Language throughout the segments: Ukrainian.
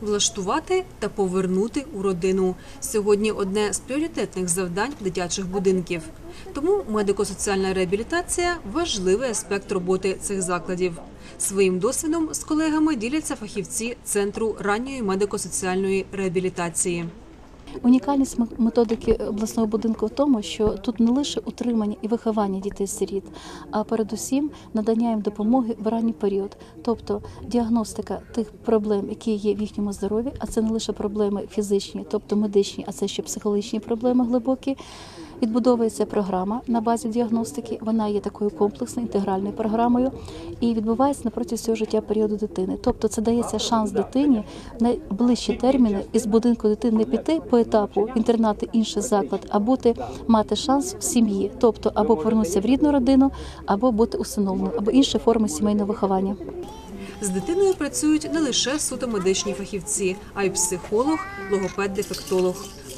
влаштувати та повернути у родину. Сьогодні одне з пріоритетних завдань дитячих будинків. Тому медико-соціальна реабілітація важливий аспект роботи цих закладів. Своїм досвідом з колегами діляться фахівці центру ранньої медико-соціальної реабілітації. Унікальність методики обласного будинку в тому, що тут не лише утримання і виховання дітей-сиріт, а передусім надання їм допомоги в ранній період, тобто діагностика тих проблем, які є в їхньому здоров'ї, а це не лише проблеми фізичні, тобто медичні, а це ще психологічні проблеми глибокі. Відбудовується програма на базі діагностики. Вона є такою комплексною інтегральною програмою і відбувається на протязі всього життя періоду дитини. Тобто це дається шанс дитині в найближчі терміни із будинку дитини не піти по етапу в інтернат інший заклад, а бути мати шанс в сім'ї, тобто або повернутися в рідну родину, або бути усиновленим, або інші форми сімейного виховання. З дитиною працюють не лише суто медичні фахівці, а й психолог, логопед-дефектолог.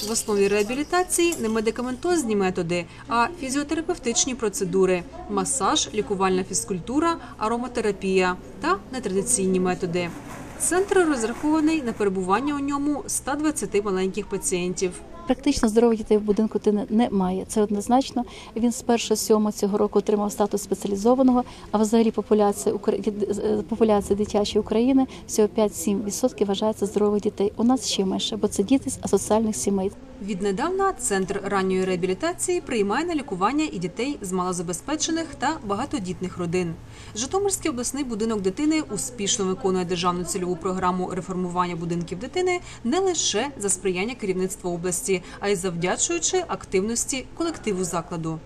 В основі реабілітації не медикаментозні методи, а фізіотерапевтичні процедури, масаж, лікувальна фізкультура, ароматерапія та нетрадиційні методи. Центр розрахований на перебування у ньому 120 маленьких пацієнтів. Практично здорових дітей в будинку дитини немає. Це однозначно. Він з 1 сьомого цього року отримав статус спеціалізованого. А взагалі популяція е, популяція дитячої України всього 5-7% вважається здорових дітей. У нас ще менше, бо це діти з асоціальних сімей. Віднедавна центр ранньої реабілітації приймає на лікування і дітей з малозабезпечених та багатодітних родин. Житомирський обласний будинок дитини успішно виконує державну цільову програму реформування будинків дитини не лише за сприяння керівництва області, а й завдячуючи активності колективу закладу.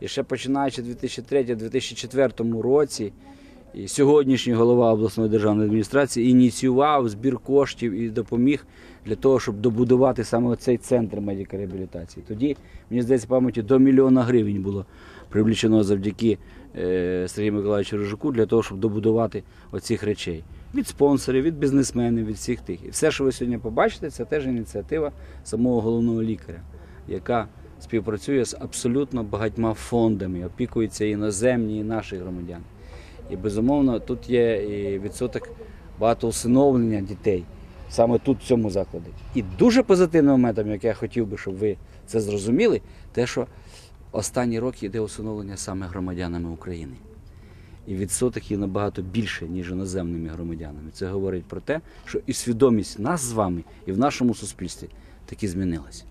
І ще починаючи 2003-2004 році, і сьогоднішній голова обласної державної адміністрації ініціював збір коштів і допоміг для того, щоб добудувати саме цей центр медико-реабілітації. Тоді, мені здається, пам'яті до мільйона гривень було привлічено завдяки е, Сергію Миколаївичу Рожуку для того, щоб добудувати оцих речей. Від спонсорів, від бізнесменів, від всіх тих. І все, що ви сьогодні побачите, це теж ініціатива самого головного лікаря, яка співпрацює з абсолютно багатьма фондами, опікується іноземні, і наші громадяни. І безумовно, тут є і відсоток багато усиновлення дітей саме тут, в цьому закладі. І дуже позитивним моментом, як я хотів би, щоб ви це зрозуміли, те, що останні роки йде усиновлення саме громадянами України. І відсоток є набагато більше, ніж іноземними громадянами. Це говорить про те, що і свідомість нас з вами, і в нашому суспільстві таки змінилася.